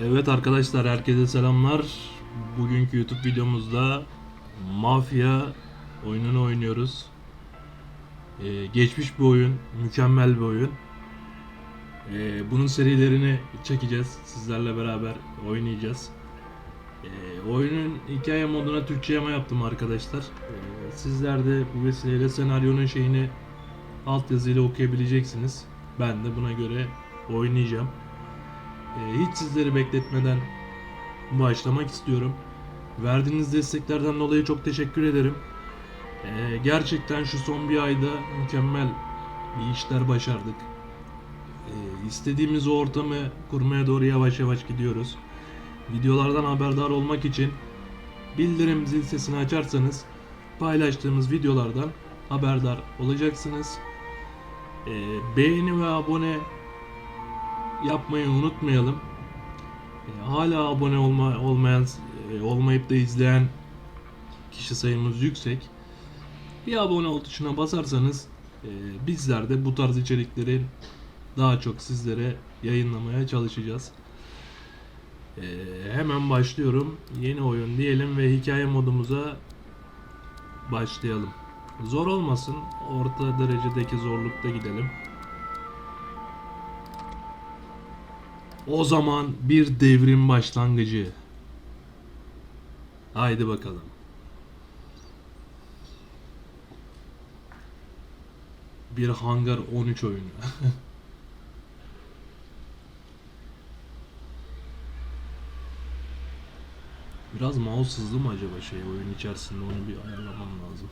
Evet arkadaşlar herkese selamlar. Bugünkü YouTube videomuzda Mafya oyununu oynuyoruz. Ee, geçmiş bir oyun, mükemmel bir oyun. Ee, bunun serilerini çekeceğiz. Sizlerle beraber oynayacağız. Ee, oyunun hikaye moduna Türkçe yama yaptım arkadaşlar. Ee, sizler de bu vesileyle senaryonun şeyini altyazıyla okuyabileceksiniz. Ben de buna göre oynayacağım. Ee, hiç sizleri bekletmeden başlamak istiyorum. Verdiğiniz desteklerden dolayı çok teşekkür ederim. Ee, gerçekten şu son bir ayda mükemmel bir işler başardık. Ee, istediğimiz o ortamı kurmaya doğru yavaş yavaş gidiyoruz. Videolardan haberdar olmak için bildirim zil sesini açarsanız paylaştığımız videolardan haberdar olacaksınız. Ee, beğeni ve abone yapmayı unutmayalım. E, hala abone olma, olmayan e, olmayıp da izleyen kişi sayımız yüksek. Bir abone ol tuşuna basarsanız e, bizler de bu tarz içerikleri daha çok sizlere yayınlamaya çalışacağız. E, hemen başlıyorum. Yeni oyun diyelim ve hikaye modumuza başlayalım. Zor olmasın. Orta derecedeki zorlukta gidelim. O zaman bir devrim başlangıcı. Haydi bakalım. Bir Hangar 13 oyunu. Biraz mouse hızlı mı acaba şey oyun içerisinde onu bir ayarlamam lazım.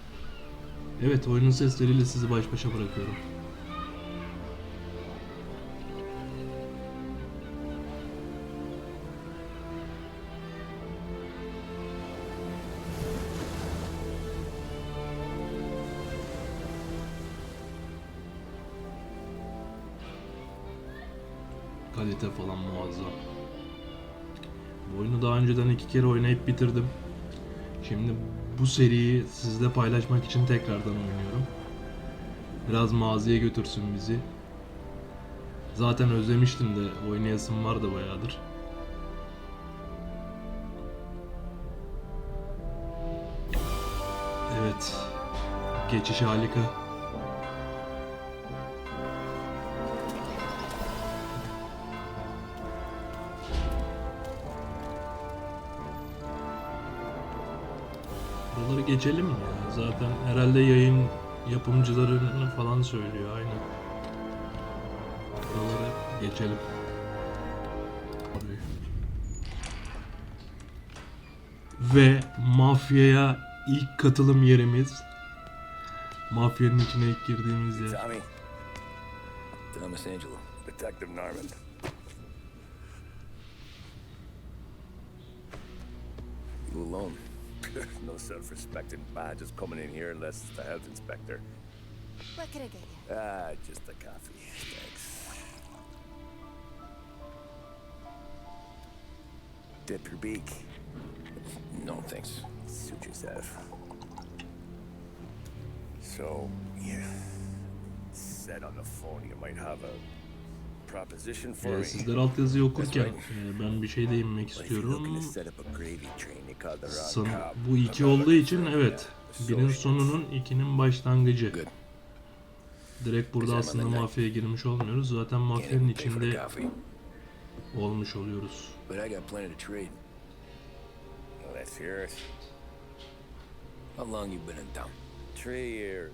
Evet oyunun sesleriyle sizi baş başa bırakıyorum. Kalite falan muazzam. Bu oyunu daha önceden iki kere oynayıp bitirdim. Şimdi bu seriyi sizle paylaşmak için tekrardan oynuyorum. Biraz maziye götürsün bizi. Zaten özlemiştim de oynayasım vardı bayağıdır. Evet. Geçiş harika. Geçelim ya? Zaten herhalde yayın yapımcılarını falan söylüyor aynı. Buraları geçelim. Ve mafyaya ilk katılım yerimiz. Mafyanın içine ilk girdiğimiz yer. Tommy. Thomas Angelo. Detective Norman. Self-respecting badges coming in here unless it's the health inspector. What can I get you? Ah, just a coffee. Thanks. Dip your beak. No, thanks. Suit yourself. So, yeah. Said on the phone you might have a for Ee, sizler altyazıyı okurken e, ben bir şey looking istiyorum. cop. bu iki olduğu için evet. Birin sonunun ikinin başlangıcı. Direkt burada aslında mafyaya girmiş olmuyoruz. Zaten mafyanın içinde olmuş oluyoruz. How long you been in town? Three years.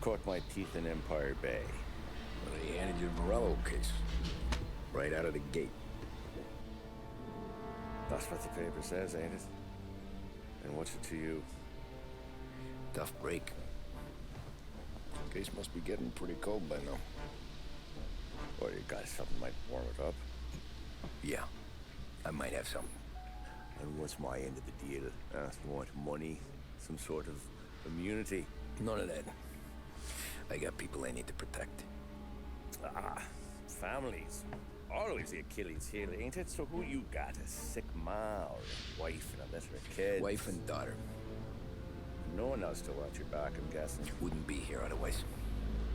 Caught my teeth in Empire Bay. They handed you the Morello case. Right out of the gate. That's what the paper says, ain't it? And what's it to you? Tough break. Case must be getting pretty cold by now. Or you got something might warm it up. Yeah, I might have some. And what's my end of the deal? Uh, you want money? Some sort of immunity? None of that. I got people I need to protect. Ah, families. Always the Achilles heel, ain't it? So who you got? A sick ma or a wife and a litter of kids? Wife and daughter. No one else to watch your back, I'm guessing. Wouldn't be here otherwise.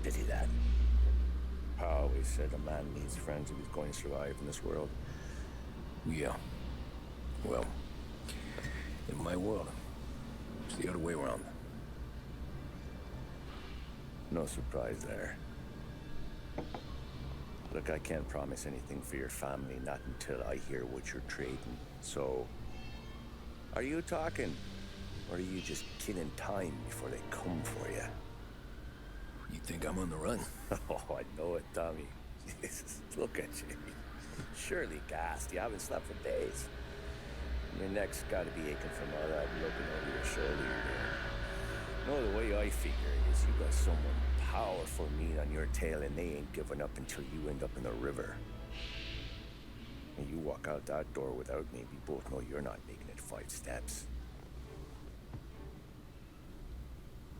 Pity that. Pa always said a man needs friends if he's going to survive in this world. Yeah. Well, in my world, it's the other way around. No surprise there. Look, I can't promise anything for your family, not until I hear what you're trading. So, are you talking? Or are you just killing time before they come for you? You think I'm on the run? oh, I know it, Tommy. Jesus, look at you. Surely gassed. You haven't slept for days. Your neck's got to be aching from all that looking over your shoulder. No, the way I figure it is you got someone powerful meat on your tail and they ain't giving up until you end up in the river. And you walk out that door without me, we both know you're not making it five steps.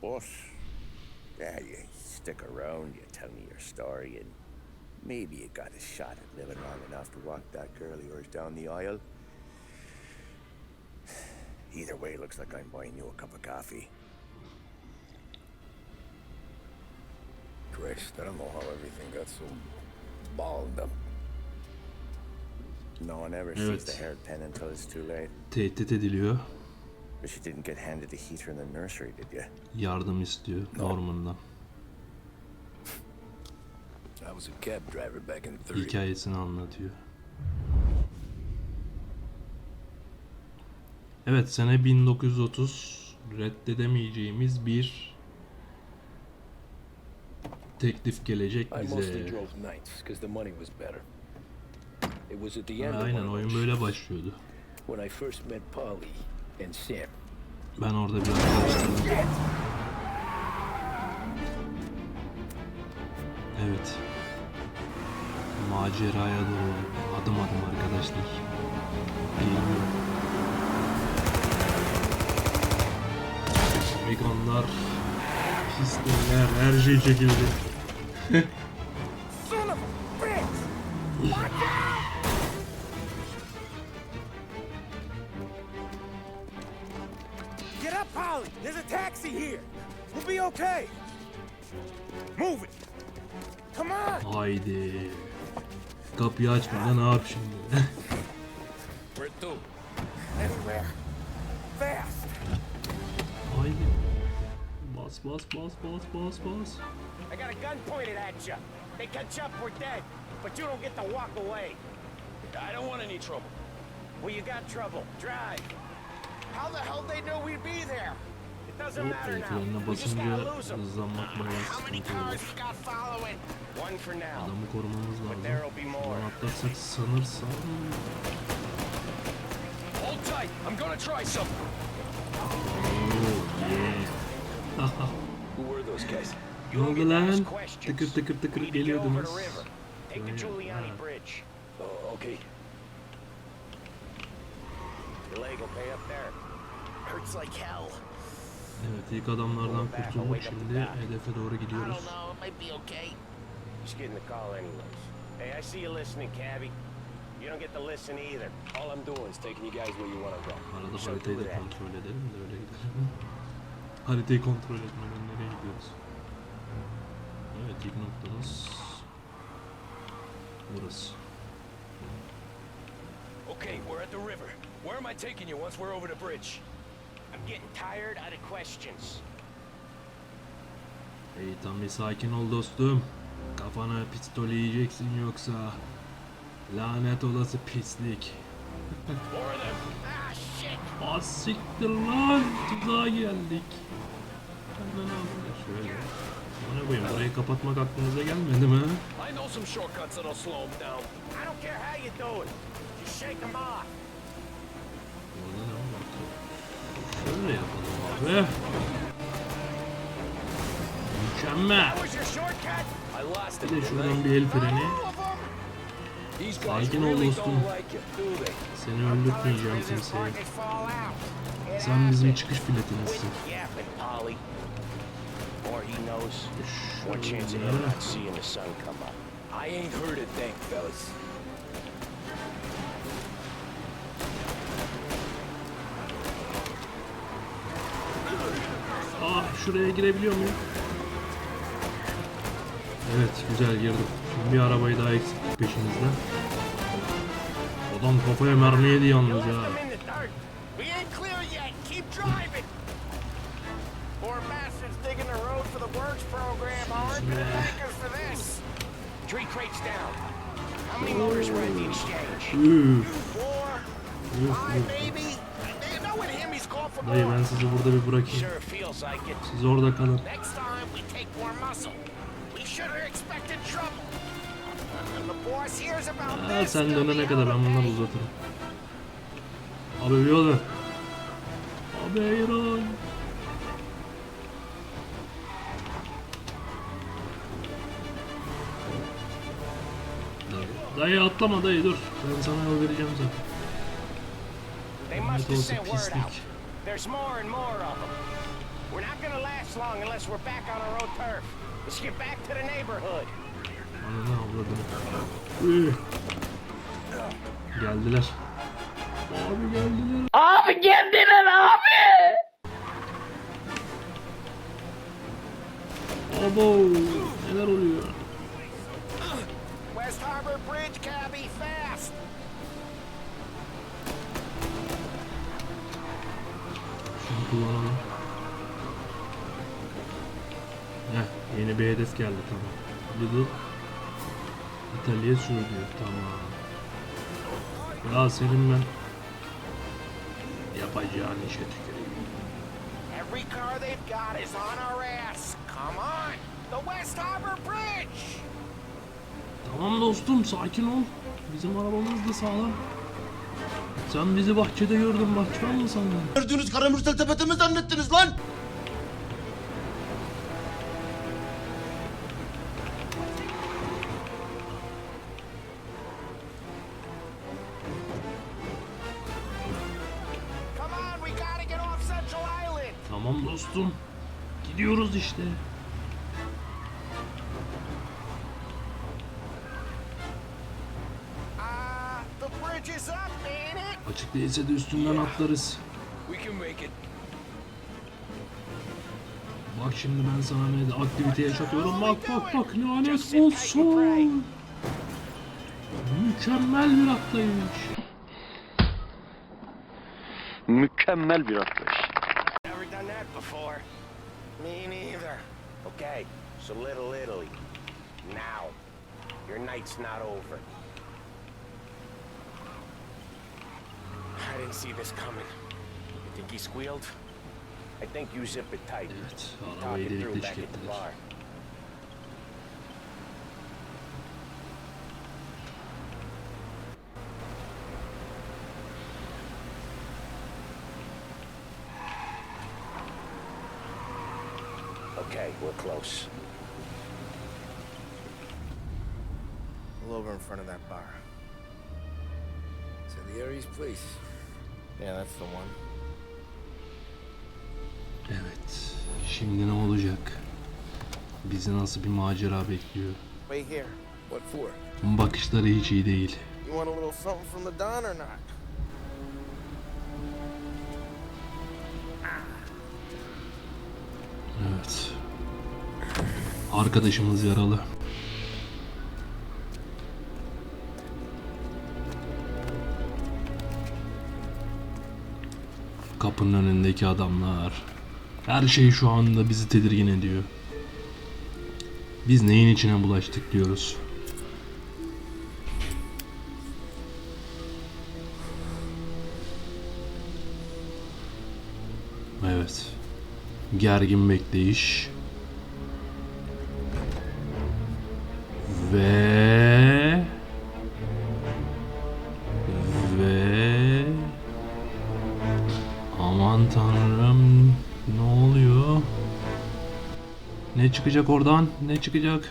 But, yeah, you stick around, you tell me your story, and maybe you got a shot at living long enough to walk that girl of yours down the aisle. Either way, looks like I'm buying you a cup of coffee. Christ, I don't know how everything got so balled up. No one ever sees the haired pen until it's too late. Tehdit ediliyor. But you didn't get handed the heater in the nursery, did you? Yardım istiyor Norman'dan. I was a cab driver back in the 30s. Hikayesini anlatıyor. Evet sene 1930 reddedemeyeceğimiz bir teklif gelecek I mostly bize. drove nights because the money was better. It was the end of Aynen oyun böyle başlıyordu. Ben orada bir arkadaşlarım. Evet. Maceraya doğru adım adım arkadaşlar. Geliyor. Veganlar, pislikler, her şey çekildi. Get up, Polly! There's a taxi here! We'll be okay! Move it! Come on! Haydi. Kapıyı açmadan ne yap şimdi? Bas bas bas bas bas bas. I got a gun pointed at you. They catch up, we're dead. But you don't get to walk away. I don't want any trouble. Well, you got trouble. Drive. How the hell they know we'd be there? It doesn't Bu matter now. We just basınca gotta lose them. How many cars olur. got following? One for now. Adamı korumamız lazım. there'll be more. Şuradan atlarsak sanırsam... Hold tight. I'm gonna try something. Oh yeah. Ne oldu lan? Tıkır tıkır tıkır geliyordunuz. Oh, okay. Your leg will pay up there. Hurts like hell. Evet ilk adamlardan kurtulduk şimdi hedefe doğru gidiyoruz. Hey, I see you listening, cabbie. You don't get to listen either. All I'm doing is taking you guys where you want to go. Arada So haritayı do da that. kontrol edelim de öyle gidelim. Haritayı kontrol etmeden nereye gidiyoruz? Evet ilk noktamız burası. Okay, we're at the river. Where am I taking you once we're over the bridge? I'm getting tired out of questions. Hey tam bir sakin ol dostum. Kafana pistol yiyeceksin yoksa. Lanet olası pislik. More of them. Ah, shit! Az siktir lan. Tuzağa geldik. Do it. Just shake them off. Orada ne var? Şöyle yapalım abi. Mükemmel. Bir de şuradan bir el freni. Sakin ol dostum. Seni öldürtmeyeceğim. It Sen bizim çıkış biletimizsin. Knows. One chance Şöyle. him not seeing the sun come up. I ain't heard a thing, fellas. Ah şuraya girebiliyor muyum? Evet güzel girdim. Şimdi bir arabayı daha eksik peşimizden. Adam kafaya mermi yedi yalnız left Üf. Dayı ben sizi burada bir bırakayım. Siz orada kalın. This, sen dönene kadar ben bunları uzatırım. Abi bir yol ver. Abi hayır. Dayı, atlama dayı dur. Ben sana yol vereceğim zaten. They must have sent word out. There's more and more of them. We're not gonna last long unless we're back on our own turf. Let's get back to the neighborhood. Ananı avradını. Üh. Geldiler. Abi geldiler. Abi geldiler abi. Abo neler oluyor? West Harbor Bridge, cabby, fast! Şunu kullanalım. Heh, yeni bir hedef geldi tamam. Little İtalya sür diyor tamam. Ya senin ben yapacağın işe tüküreyim. Every car they've got is on our ass. Come on! The West Harbor Bridge! Tamam dostum sakin ol. Bizim arabamız da sağlam. Sen bizi bahçede gördün bahçıvan mı sandın? Gördüğünüz karamürsel sepeti mi zannettiniz lan? Tamam dostum. Gidiyoruz işte. Değilse de üstünden atlarız. Bak şimdi ben sana ne de aktivite yaşatıyorum. Bak bak bak lanet olsun. Mükemmel bir atlayış. Mükemmel bir atlayış. Me neither. Okay, so Little Italy. Now. Your night's not over. I didn't see this coming. You think he squealed? I think you zip it tight. Evet, Talk arabayı it through delik back deşik at the bar. Okay, we're close. Pull over in front of that bar. Salieri's place. Yeah, that's the one. Evet. Şimdi ne olacak? Bizi nasıl bir macera bekliyor? Wait here. What for? Bakışları hiç iyi değil. You want a little something from the Don or not? Evet. Arkadaşımız yaralı. Kapının önündeki adamlar. Her şey şu anda bizi tedirgin ediyor. Biz neyin içine bulaştık diyoruz. Evet. Gergin bekleyiş. Ve çıkacak oradan? Ne çıkacak?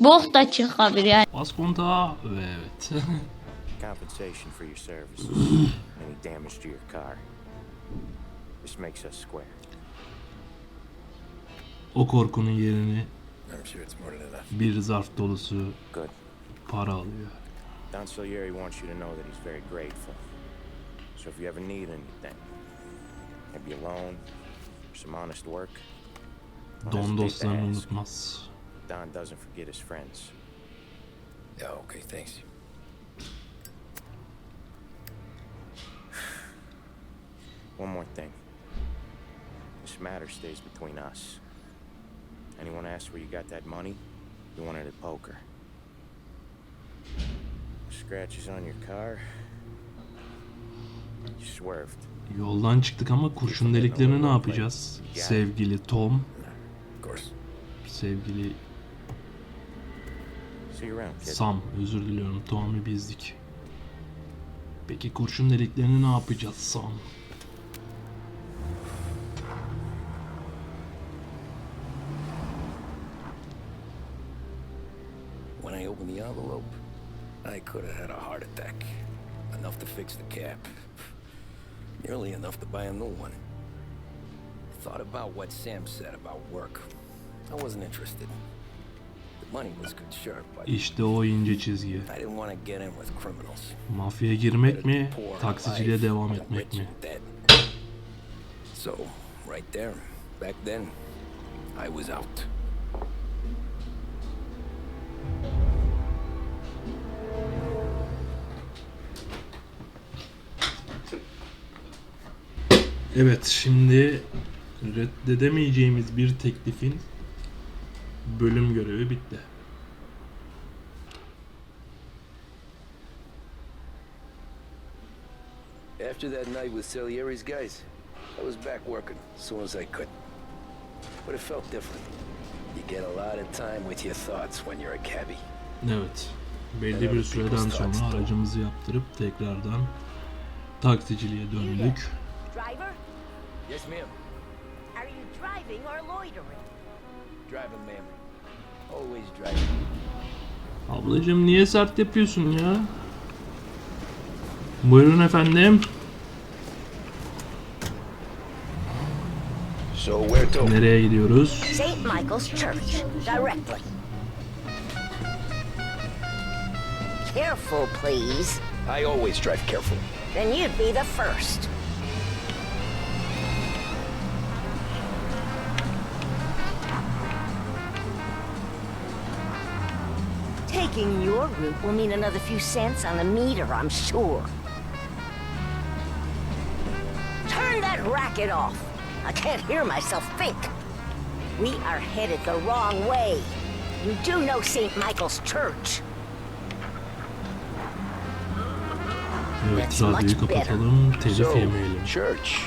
Bok da çıkabilir yani. Bas kontağa ve evet. Compensation for your services. Any damage to your car. This makes us square. o korkunun yerini bir zarf dolusu Good. para alıyor. Don Salieri wants you to know that he's very grateful. So if you ever need anything, maybe a loan, some honest work, Don dostlarını eh, unutmaz. Don doesn't forget his friends. Yeah, okay, thanks. One more thing. This matter stays between us. Anyone asks where you got that money, you wanted it at poker. Scratches on your car. You swerved. Yoldan çıktık ama kurşun deliklerini ne yapacağız? Sevgili Tom Of course. sevgili. Sam, özür diliyorum. Tom'u bizdik. Peki kurşun deliklerini ne yapacağız Sam? When I opened the envelope, I could have had a heart attack. Enough to fix the cap. Nearly enough to buy a new one. Thought about what Sam said about work. I wasn't interested. The money was good, sure, but İşte o ince çizgi. I didn't want to get in with criminals. Mafyaya girmek mi, taksiciliğe devam etmek mi? So, right there, back then, I was out. Evet, şimdi reddedemeyeceğimiz bir teklifin bölüm görevi bitti. After that night with Salieri's guys, I was back working as soon as I could. But it felt different. You get a lot of time with your thoughts when you're a cabbie. Evet, belli bir süreden sonra aracımızı yaptırıp tekrardan taksiciliğe döndük. Driver, Yes, ma'am. Are driving or loitering? Driving, ma'am. Always driving. Ablacığım niye sert yapıyorsun ya? Buyurun efendim. So where to? Nereye gidiyoruz? St. Michael's Church, directly. Careful, please. I always drive careful. Then you'd be the first. Taking your route will mean another few cents on the meter, I'm sure. Turn that racket off. I can't hear myself think. We are headed the wrong way. You do know St. Michael's Church. Evet radyoyu kapatalım, telif So, church.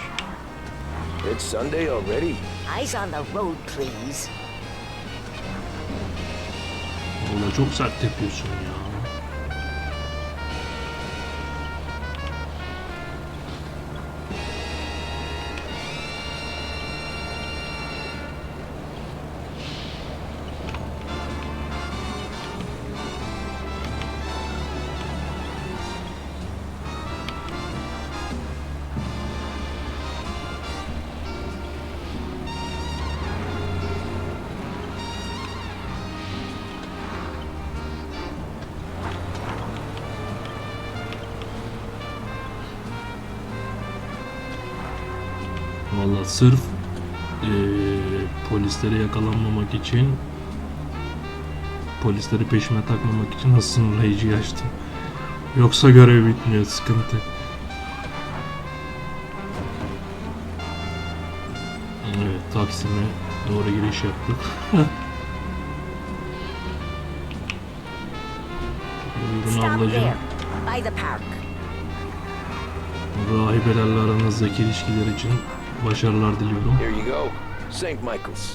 It's Sunday already. Eyes on the road, please. Valla çok sert yapıyorsun ya. Valla sırf eee, polislere yakalanmamak için polisleri peşime takmamak için hız sınırlayıcıyı açtım. Yoksa görev bitmiyor sıkıntı. Evet Taksim'e doğru giriş yaptık. Buyurun ablacığım. Rahibelerle aranızdaki ilişkiler için başarılar diliyorum. Here you go. St. Michael's.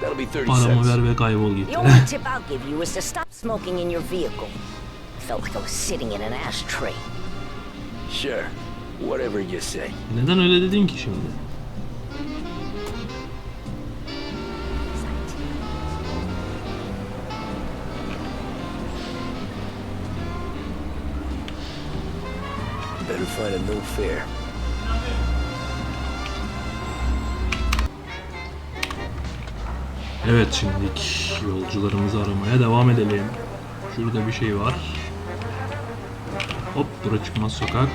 That'll be 30 Paramı cents. ver ve kaybol git. The only tip I'll give you is to stop smoking in your vehicle. Felt like I was sitting in an ashtray. Sure. Whatever you say. Neden öyle dedin ki şimdi? Better find a new fare. Evet şimdilik yolcularımızı aramaya devam edelim. Şurada bir şey var. Hop bura çıkmaz sokak.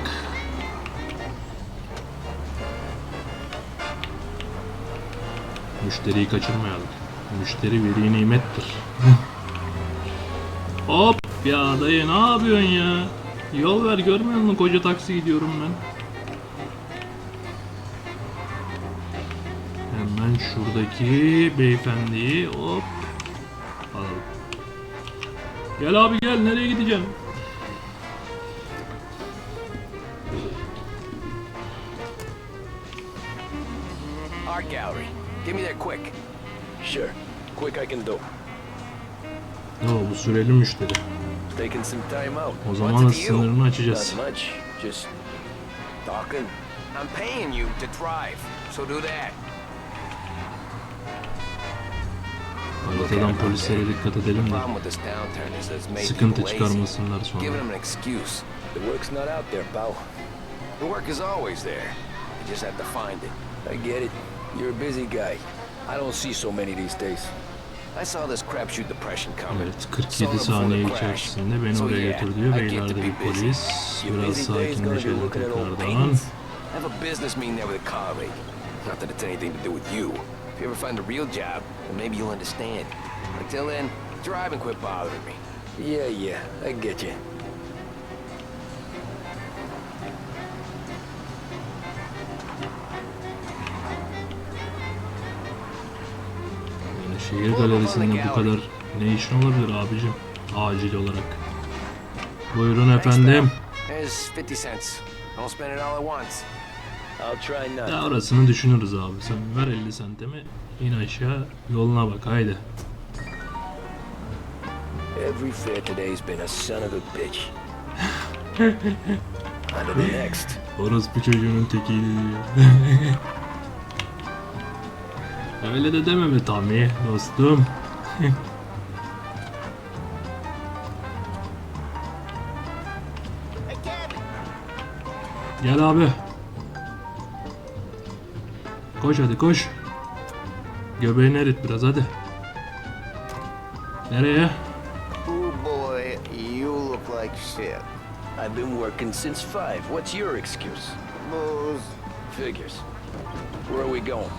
Müşteriyi kaçırmayalım. Müşteri veri nimettir. Hop ya dayı ne yapıyorsun ya? Yol ver görmüyor musun koca taksi gidiyorum ben. Hemen şuradaki beyefendiyi hop alalım. Gel abi gel nereye gideceğim? Art gallery. Get me there quick. Sure. Quick I can do. Yo bu süreli müşteri. Taking some time out. O zaman sınırını açacağız. Not much. Just talking. I'm paying you to drive, so do that. Haritadan polislere dikkat edelim de problem with this downturn is that it's made sıkıntı çıkarmasınlar Giving sonra. them an excuse. The work's not out there, pal. The work is always there. You just have to find it. I get it. You're a busy guy. I don't see so many these days. I saw this crapshoot depression coming. Evet Saw 47 it before saniye içerisinde beni oraya götür diyor I ve get to ileride be bir polis. Biraz busy day's gonna be sakinleşelim looking at old tekrardan. have a business meeting there with a colleague. Not that it's anything to do with you. If you ever find a real job, then maybe you'll understand. Until then, drive and quit bothering me. Yeah, yeah. I get you. Yani şehir galerisinde bu kadar ne işin olabilir abicim? Acil olarak. Buyurun efendim. There's 50 cents. Don't spend it all at once. I'll try not. Ya orasını düşünürüz abi. Sen ver 50 sentimi. in aşağı yoluna bak haydi. Every fair today's been a son of a bitch. On to the next. Orospu çocuğunun tekiydi diyor. Öyle de deme be Tommy dostum. Gel abi. Koş hadi koş. Göbeğini erit biraz hadi. Nereye? Oh boy, you look like shit. I've been working since five. What's your excuse? Booze, Figures. Where are we going?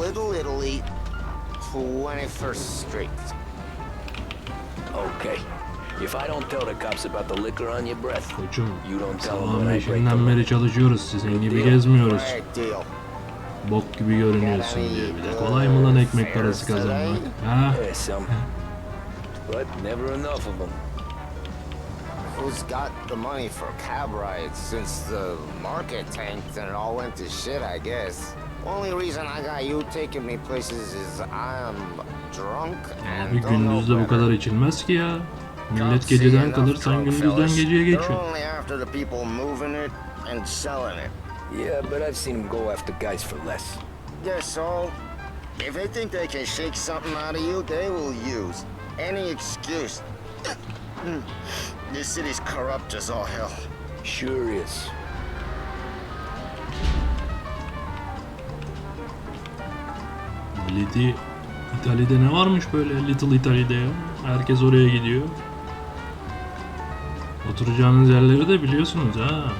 Little Italy, 21st Street. Okay. If I don't tell the cops about the liquor on your breath, Koçum. you don't tell them Sabah when I break the law. beri çalışıyoruz. Sizin gibi gezmiyoruz. Right deal. Gibi görünüyorsun diye bir de. Kolay mı lan ekmek parası kazanmak? Ha? But never enough of them. Who's got the money for cab rides since the market tanked and it all went to shit, I guess? Only reason I got you taking me places is I'm drunk and Abi gündüzde bu kadar içilmez ki ya. Millet geceden kalır, sen gündüzden geceye They're geçiyorsun. only after the people moving it and selling it. Yeah, but I've seen them go after guys for less. Yeah, so if they think they can shake something out of you, they will use any excuse. this city's corrupt as all hell. Sure is. Milleti İtalya'da ne varmış böyle Little Italy'de ya? Herkes oraya gidiyor. Oturacağınız yerleri de biliyorsunuz ha.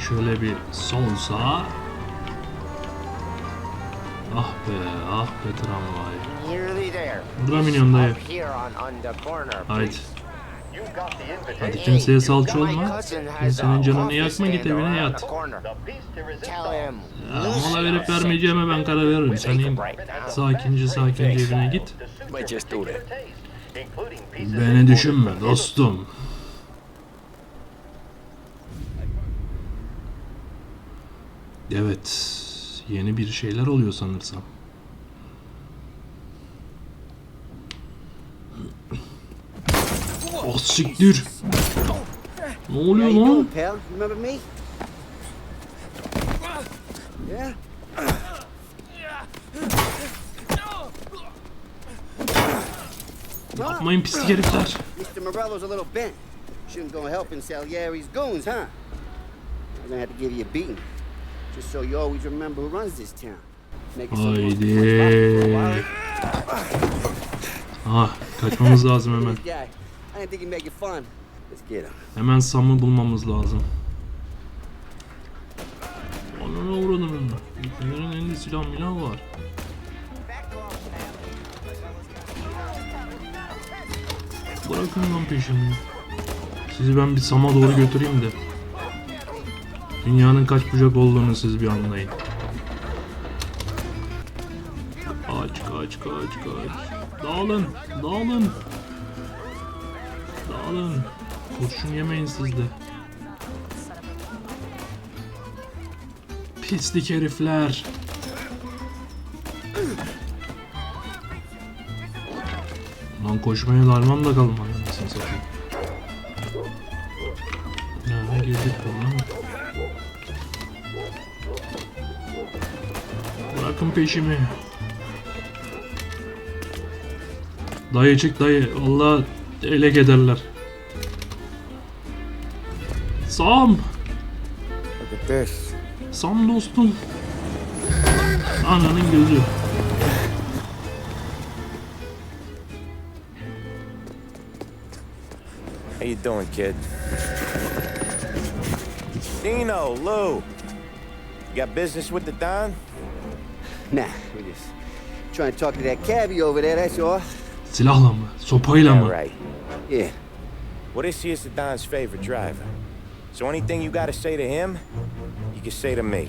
Şöyle bir sol sağ. Ah be, ah be tramvay. Nearly there. Burada minyon dayı. Haydi. Hadi kimseye salça olma. Kimsenin canını yakma git evine yat. Ya, mola verip vermeyeceğime ben karar veririm. Sen in sakince sakince evine git. Beni düşünme dostum. Evet. Yeni bir şeyler oluyor sanırsam. Oh siktir. Ne oluyor lan? Yapmayın pislik herifler. Mr. Morello's a little bent. Shouldn't go helping Salieri's goons, huh? I'm gonna have to give you a beating. Just so you always remember who runs this town. Make it so you won't be much Haydi. for a while. Ah kaçmamız lazım hemen. This guy, I didn't think he'd make it fun. Let's get him. Hemen Sam'ı bulmamız lazım. Ananı uğradım. Ülkelerin elinde silah milah var. Bırakın lan peşimi. Sizi ben bir Sam'a doğru götüreyim de. Dünyanın kaç bucak olduğunu siz bir anlayın. Kaç kaç kaç kaç. Dağılın dağılın. Dağılın. Kurşun yemeyin siz de. Pislik herifler. Lan koşmaya darmam da kalmadı Bırakın peşimi. Dayı çık dayı. Allah ele ederler. Sam. Look at this. Sam dostum. Ananın gözü. How you doing, kid? Dino, Lou. You got business with the Don? Nah, we just trying to talk to that cabbie over there, that's all. Silahla mı? Sopayla mı? right. Yeah. Well, this here's the Don's favorite driver. So anything you gotta say to him, you can say to me.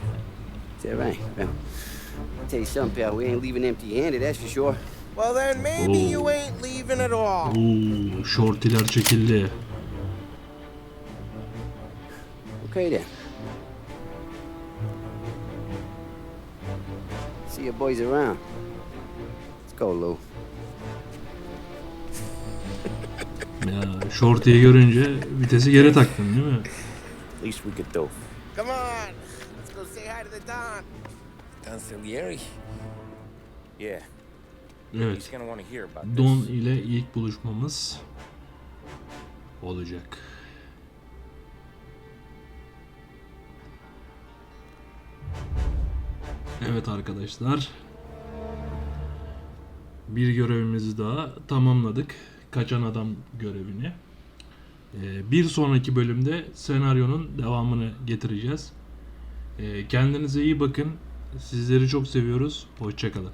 Is that right? Well, I'll tell you something, pal. We ain't leaving empty-handed, that's for sure. Well, then maybe Oh. you ain't leaving at all. Oo, şortiler çekildi. Okay then. See your boys around. Let's go, Lou. Ya şortiyi görünce vitesi geri taktın değil mi? Least we could do. Come on. Let's go say hi to the Don. Don Salieri? Yeah, Evet. Don ile ilk buluşmamız olacak. Evet arkadaşlar. Bir görevimizi daha tamamladık. Kaçan adam görevini. Ee, Bir sonraki bölümde senaryonun devamını getireceğiz. Ee, Kendinize iyi bakın. Sizleri çok seviyoruz. Hoşçakalın.